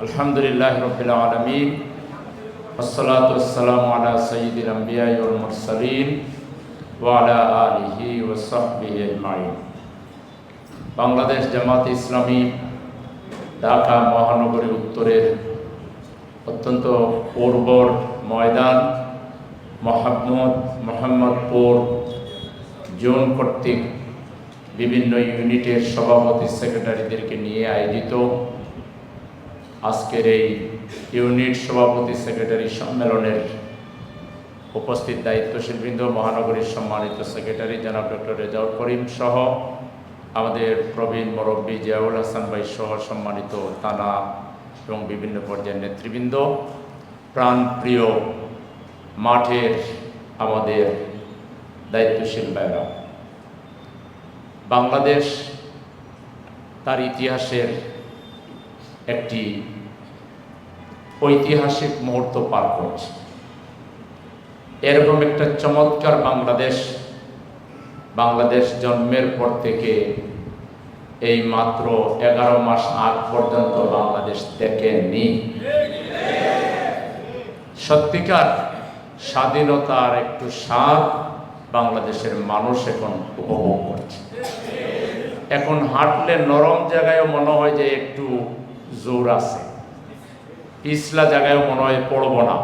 আলহামদুলিল্লাহ রবিল আলমিন আসসালাতাম আলা সঈদুল আম্বিয়াউল মুরসালিন ওয়ালা আলহি ওসাহমাইন বাংলাদেশ জামাত ইসলামী ঢাকা মহানগরী উত্তরের অত্যন্ত উর্বর ময়দান, মোহাম্মদ মোহাম্মদপুর জোন কর্তৃক বিভিন্ন ইউনিটের সভাপতি সেক্রেটারিদেরকে নিয়ে আয়োজিত আজকের এই ইউনিট সভাপতি সেক্রেটারি সম্মেলনের উপস্থিত দায়িত্বশীলবৃন্দ, মহানগরীর সম্মানিত সেক্রেটারি জনাব ডক্টর রেজাউল করিম সহ আমাদের প্রবীণ মুরব্বী জিয়াউল হাসান ভাই সহ সম্মানিত তানা এবং বিভিন্ন পর্যায়ের নেতৃবৃন্দ, প্রাণপ্রিয় মাঠের আমাদের দায়িত্বশীল ভাইরা বাংলাদেশ তার ইতিহাসের একটি ঐতিহাসিক মুহূর্ত পার করছে। এরকম একটা চমৎকার বাংলাদেশ বাংলাদেশ জন্মের পর থেকে এই মাত্র এগারো মাস আগ পর্যন্ত বাংলাদেশ দেখেনি। সত্যিকার স্বাধীনতার একটু স্বাদ বাংলাদেশের মানুষ এখন উপভোগ করছে। এখন হাঁটলে নরম জায়গায়ও মনে হয় যে একটু জোর আছে পিছলা জায়গায়ও মনে হয় পড়ব না।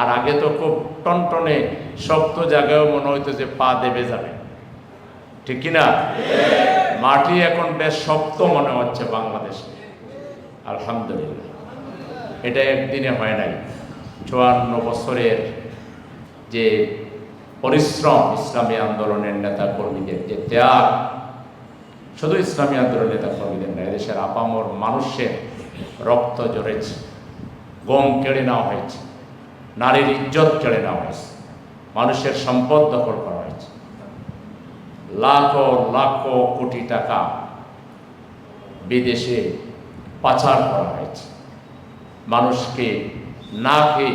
আর আগে তো খুব টনটনে শক্ত জায়গায়ও মনে হইতো যে পা দেবে যাবে। ঠিক কিনা মাটি এখন বেশ শক্ত মনে হচ্ছে বাংলাদেশে। আলহামদুলিল্লাহ। এটা একদিনে হয় নাই। চুয়ান্ন বছরের যে পরিশ্রম ইসলামী আন্দোলনের নেতা কর্মীদের যে ত্যাগ শুধু ইসলামী আন্দোলনের নেতা কর্মীদের না এদেশের আপামর মানুষের রক্ত জড়েছে গম কেড়ে নেওয়া হয়েছে, নারীর ইজ্জত কেড়ে নেওয়া হয়েছে, মানুষের সম্পদ দখল করা হয়েছে। লাখো লাখো কোটি টাকা বিদেশে পাচার করা হয়েছে। মানুষকে না খেয়ে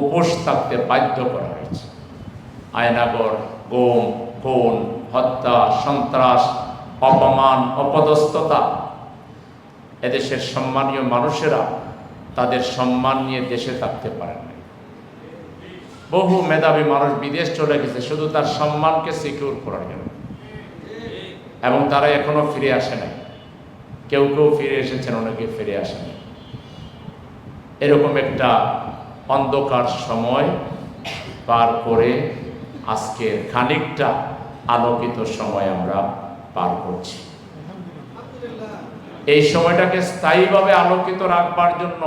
উপোস থাকতে বাধ্য করা হয়েছে। আয়নাগর, গোম, খুন, হত্যা, সন্ত্রাস অপমান, অপদস্থতা। এদেশের সম্মানীয় মানুষেরা তাদের সম্মান নিয়ে দেশে থাকতে পারেন না বহু মেধাবী মানুষ বিদেশ চলে গেছে, শুধু তার সম্মানকে সিকিউর করার জন্য। এবং তারা এখনও ফিরে আসে নাই। কেউ কেউ ফিরে এসেছেন, অনেকে ফিরে আসেনি। এরকম একটা অন্ধকার সময় পার করে আজকের খানিকটা আলোকিত সময় আমরা পার করছি। এই সময়টাকে স্থায়ীভাবে আলোকিত রাখবার জন্য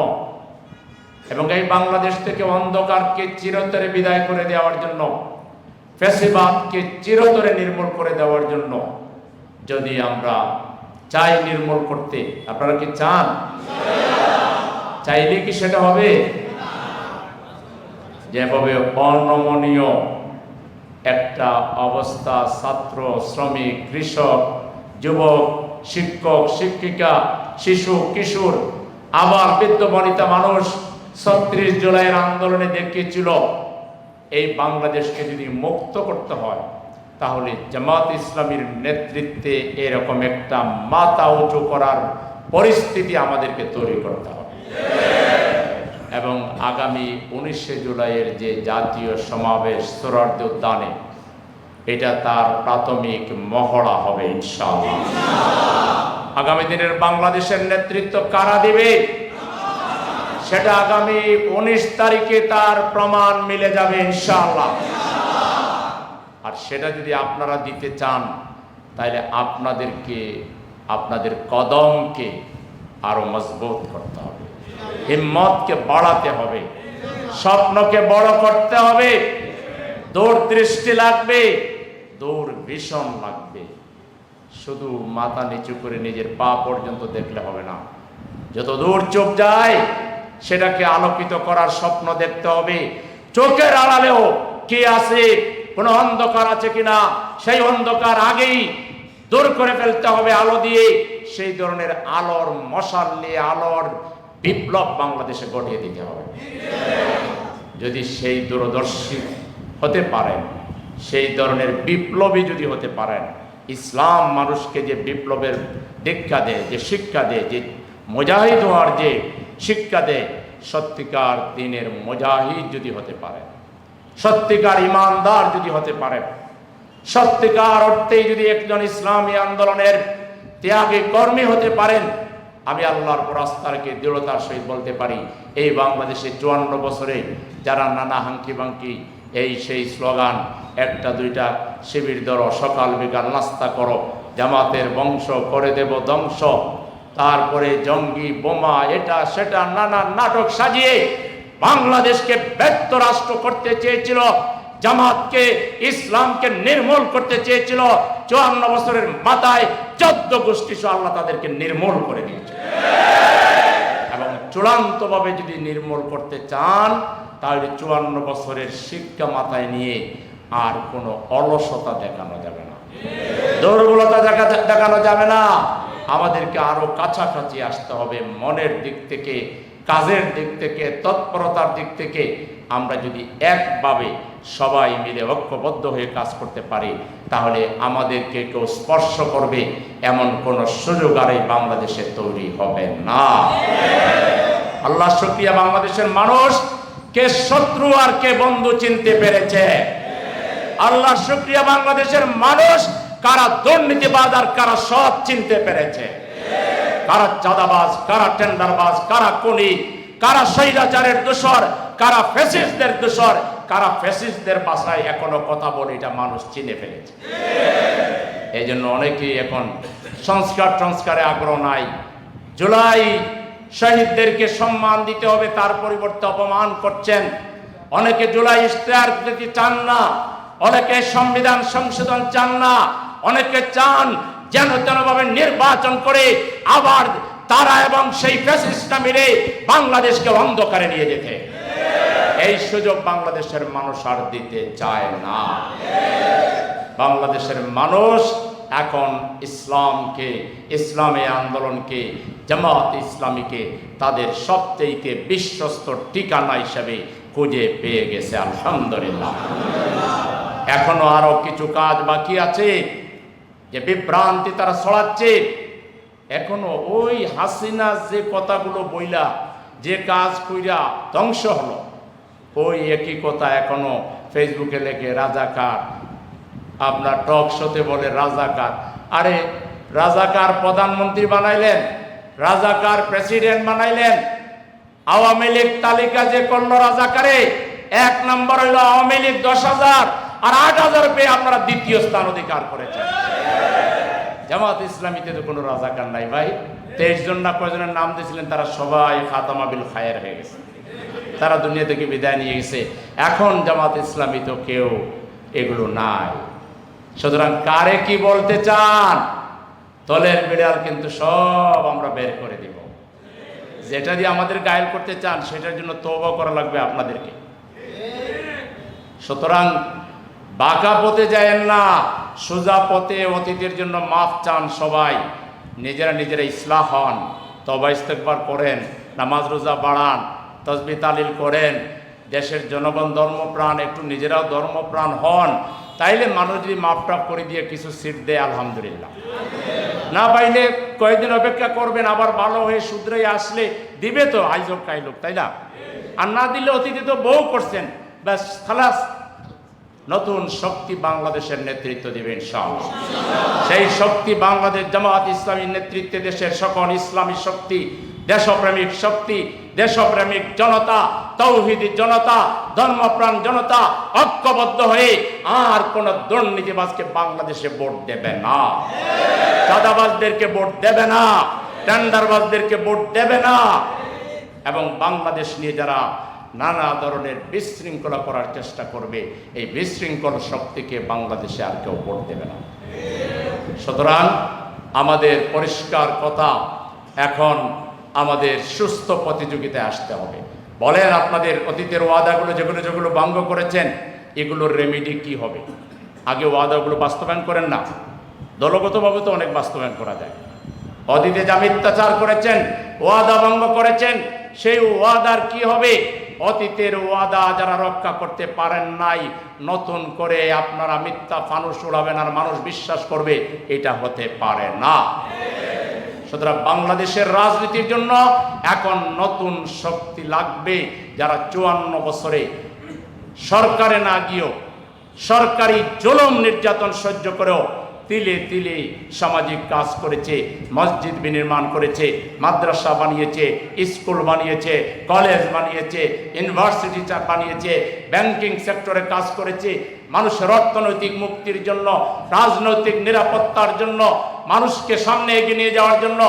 এবং এই বাংলাদেশ থেকে অন্ধকারকে চিরতরে বিদায় করে দেওয়ার জন্য ফেসিবাদকে চিরতরে নির্মূল করে দেওয়ার জন্য যদি আমরা চাই নির্মূল করতে, আপনারা কি চান? চাইলে কি সেটা হবে? যেভাবে অনমনীয় একটা অবস্থা ছাত্র, শ্রমিক, কৃষক, যুবক, শিক্ষক, শিক্ষিকা, শিশু, কিশোর, আবার বৃদ্ধ, বনিতা মানুষ ছত্রিশ জুলাইয়ের আন্দোলনে দেখিয়েছিল, এই বাংলাদেশকে যদি মুক্ত করতে হয়, তাহলে জামাত ইসলামীর নেতৃত্বে এরকম একটা মাথা উঁচু করার পরিস্থিতি আমাদেরকে তৈরি করতে হবে। এবং আগামী উনিশে জুলাইয়ের যে জাতীয় সমাবেশ সোরার্দ উদ্যানে, এটা তার প্রাথমিক মহড়া হবে, ইনশাআল্লাহ। আগামী দিনের বাংলাদেশের নেতৃত্ব কারা দিবে? সেটা আগামী উনিশ তারিখে তার প্রমাণ মিলে যাবে, ইনশাআল্লাহ। আর সেটা যদি আপনারা দিতে চান তাহলে আপনাদেরকে, আপনাদের কদমকে আরও মজবুত করতে হবে। হিম্মতকে বাড়াতে হবে, স্বপ্নকে বড় করতে হবে, দূরদৃষ্টি লাগবে দূর ভীষণ লাগবে। শুধু মাথা নিচু করে নিজের পা পর্যন্ত দেখলে হবে না। যত দূর চোখ যায়, সেটাকে আলোকিত করার স্বপ্ন দেখতে হবে। চোখের আড়ালেও কি আছে, কোনো অন্ধকার আছে কিনা, সেই অন্ধকার আগেই দূর করে ফেলতে হবে আলো দিয়ে। সেই ধরনের আলোর মশাল নিয়ে আলোর বিপ্লব বাংলাদেশে গড়িয়ে দিতে হবে। যদি সেই দূরদর্শী হতে পারেন সেই ধরনের বিপ্লবী যদি হতে পারেন, ইসলাম মানুষকে যে বিপ্লবের দীক্ষা দেয়, যে শিক্ষা দেয়, যে মুজাহিদ হওয়ার যে শিক্ষা দেয়, সত্যিকার দিনের মুজাহিদ যদি হতে পারে, সত্যিকার ইমানদার যদি হতে পারে, সত্যিকার অর্থেই যদি একজন ইসলামী আন্দোলনের ত্যাগী কর্মী হতে পারেন আমি আল্লাহর রাস্তারকে দৃঢ়তার সহিত বলতে পারি, এই বাংলাদেশে চুয়ান্ন বছরে যারা নানা হাঙ্কি বাঙ্কি, এই সেই স্লোগান, একটা দুইটা শিবির ধরো, সকাল বিকাল নাস্তা করো, জামাতের বংশ করে দেব ধ্বংস, তারপরে জঙ্গি, বোমা, এটা, সেটা, নানা নাটক সাজিয়ে বাংলাদেশকে ব্যর্থ রাষ্ট্র করতে চেয়েছিল। জামাতকে, ইসলামকে নির্মূল করতে চেয়েছিল। চুয়ান্ন বছরের মাথায় চোদ্দ গোষ্ঠী সহ আল্লাহ তাদেরকে নির্মূল করে দিয়েছে। এবং চূড়ান্তভাবে যদি নির্মূল করতে চান, তাহলে চুয়ান্ন বছরের শিক্ষা মাথায় নিয়ে আর কোনো অলসতা দেখানো যাবে না। দুর্বলতা দেখা দেখানো যাবে না। আমাদেরকে আরও কাছাকাছি আসতে হবে। মনের দিক থেকে কাজের দিক থেকে, তৎপরতার দিক থেকে আমরা যদি একভাবে সবাই মিলে ঐক্যবদ্ধ হয়ে কাজ করতে পারি, তাহলে আমাদেরকে কেউ স্পর্শ করবে এমন কোনো সুযোগ আর এই বাংলাদেশে তৈরি হবে না। আল্লাহ শুক্রিয়া বাংলাদেশের মানুষ, কে শত্রু আর কে বন্ধু চিনতে পেরেছে? আল্লাহ শুক্রিয়া বাংলাদেশের মানুষ, কারা দুর্নীতিবাদ আর কারা সৎ চিনতে পেরেছে? কারা চাঁদাবাজ, কারা টেন্ডারবাজ, কারা কোনি কারা স্বৈরাচারের দোষর, কারা ফেসিসদের দোষর, কারা ফেসিসদের বাসায় এখনও কথা বলে এটা মানুষ চিনে ফেলেছে। এই জন্য অনেকেই এখন সংস্কার সংস্কারে আগ্রহ নাই। জুলাই শহীদদেরকে সম্মান দিতে হবে, তার পরিবর্তে অপমান করছেন। অনেকে জুলাই ইশতেহার দিতে চান না, অনেকে সংবিধান সংশোধন চান না, অনেকে চান যেন তেনভাবে নির্বাচন করে আবার তারা এবং সেই ফ্যাসিস্টটা মিলে বাংলাদেশকে অন্ধকারে নিয়ে যেতে। এই সুযোগ বাংলাদেশের মানুষ আর দিতে চায় না। বাংলাদেশের মানুষ এখন ইসলামকে, ইসলামী আন্দোলনকে, জামাত ইসলামীকে তাদের সবচেয়ে বিশ্বস্ত ঠিকানা হিসেবে খুঁজে পেয়ে গেছে, আলহামদুলিল্লাহ। এখনও আরও কিছু কাজ বাকি আছে যে বিভ্রান্তি তারা ছড়াচ্ছে। এখনও ওই হাসিনা যে কথাগুলো বইলা, যে কাজ কইরা ধ্বংস হলো, ওই একই কথা এখনও ফেসবুকে লেখে, রাজাকার। আপনার টক শোতে বলে, রাজাকার। আরে, রাজাকার প্রধানমন্ত্রী বানাইলেন, রাজাকার প্রেসিডেন্ট বানাইলেন, আওয়ামী লীগ তালিকা যে করল রাজাকারে, এক নম্বর হইল আওয়ামী লীগ দশ হাজার, আর আট হাজার পেয়ে আপনারা দ্বিতীয় স্থান অধিকার করেছেন। জামাত ইসলামীতে তো কোনো রাজাকার নাই ভাই। তেইশ জন না কয়জনের নাম দিয়েছিলেন, তারা সবাই খাতামা বিল খায়ের হয়ে গেছে। তারা দুনিয়া থেকে বিদায় নিয়ে গেছে। এখন জামাত ইসলামী তো কেউ এগুলো নাই। সুতরাং কারে কি বলতে চান? দলের বিড়াল কিন্তু সব আমরা বের করে দিব। যেটা দিয়ে আমাদের গায়েল করতে চান, সেটার জন্য তৌবা করা লাগবে আপনাদেরকে। সুতরাং বাঁকা পথে যায়েন না। সোজা পথে অতীতের জন্য মাফ চান সবাই। নিজেরা নিজেরা ইসলাহ হন, তবা ইস্তেকবার করেন, নামাজ রোজা বাড়ান, তসবি তালিল করেন। দেশের জনগণ ধর্মপ্রাণ, একটু নিজেরাও ধর্মপ্রাণ হন। তাইলে মানুষ যদি মাপ টাপ করে দিয়ে কিছু সিট দেয়, আলহামদুলিল্লাহ। না পাইলে কয়েকদিন অপেক্ষা করবেন, আবার ভালো হয়ে শুধরে আসলে দিবে তো আইজক কাইলোক তাই না? আর না দিলে অতীতে তো বউ করছেন। ব্যাস, খালাস। নতুন শক্তি বাংলাদেশের নেতৃত্ব দিবে ইনশাআল্লাহ। সেই শক্তি বাংলাদেশ জামাত ইসলামীর নেতৃত্বে দেশের সকল ইসলামী শক্তি, দেশপ্রেমিক শক্তি, দেশপ্রেমিক জনতা, তৌহিদি জনতা, ধর্মপ্রাণ জনতা ঐক্যবদ্ধ হয়ে আর কোন দুর্নীতিবাজকে বাংলাদেশে ভোট দেবে না। চাঁদাবাজদেরকে ভোট দেবে না। টেন্ডারবাজদেরকে ভোট দেবে না। এবং বাংলাদেশ নিয়ে যারা নানা ধরনের বিশৃঙ্খলা করার চেষ্টা করবে। এই বিশৃঙ্খল শক্তিকে বাংলাদেশে আর কেউ ভোট দেবে না। সুতরাং আমাদের পরিষ্কার কথা, এখন আমাদের সুস্থ প্রতিযোগিতায় আসতে হবে। বলেন আপনাদের অতীতের ওয়াদাগুলো যেগুলো যেগুলো ভঙ্গ করেছেন, এগুলোর রেমিডি কি হবে? আগে ওয়াদাগুলো বাস্তবায়ন করেন না। দলগতভাবে তো অনেক বাস্তবায়ন করা যায়। অতীতে যা মিথ্যাচার করেছেন, ওয়াদা ভঙ্গ করেছেন, সেই ওয়াদার কি হবে? অতীতের ওয়াদা যারা রক্ষা করতে পারেন নাই, নতুন করে আপনারা মিথ্যা ফানুস উড়াবেন আর মানুষ বিশ্বাস করবে, এটা হতে পারে না। সুতরাং বাংলাদেশের রাজনীতির জন্য এখন নতুন শক্তি লাগবে যারা চুয়ান্ন বছরে সরকারে না গিয়েও, সরকারি জলম নির্যাতন সহ্য করেও তিলে তিলে সামাজিক কাজ করেছে, মসজিদ বিনির্মাণ করেছে, মাদ্রাসা বানিয়েছে, স্কুল বানিয়েছে, কলেজ বানিয়েছে, ইউনিভার্সিটি বানিয়েছে ব্যাংকিং সেক্টরে কাজ করেছে। মানুষের অর্থনৈতিক মুক্তির জন্য, রাজনৈতিক নিরাপত্তার জন্য, মানুষকে সামনে এগিয়ে নিয়ে যাওয়ার জন্য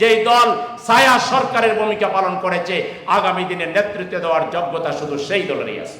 যেই দল ছায়া সরকারের ভূমিকা পালন করেছে, আগামী দিনে নেতৃত্ব দেওয়ার যোগ্যতা শুধু সেই দলেরই আছে।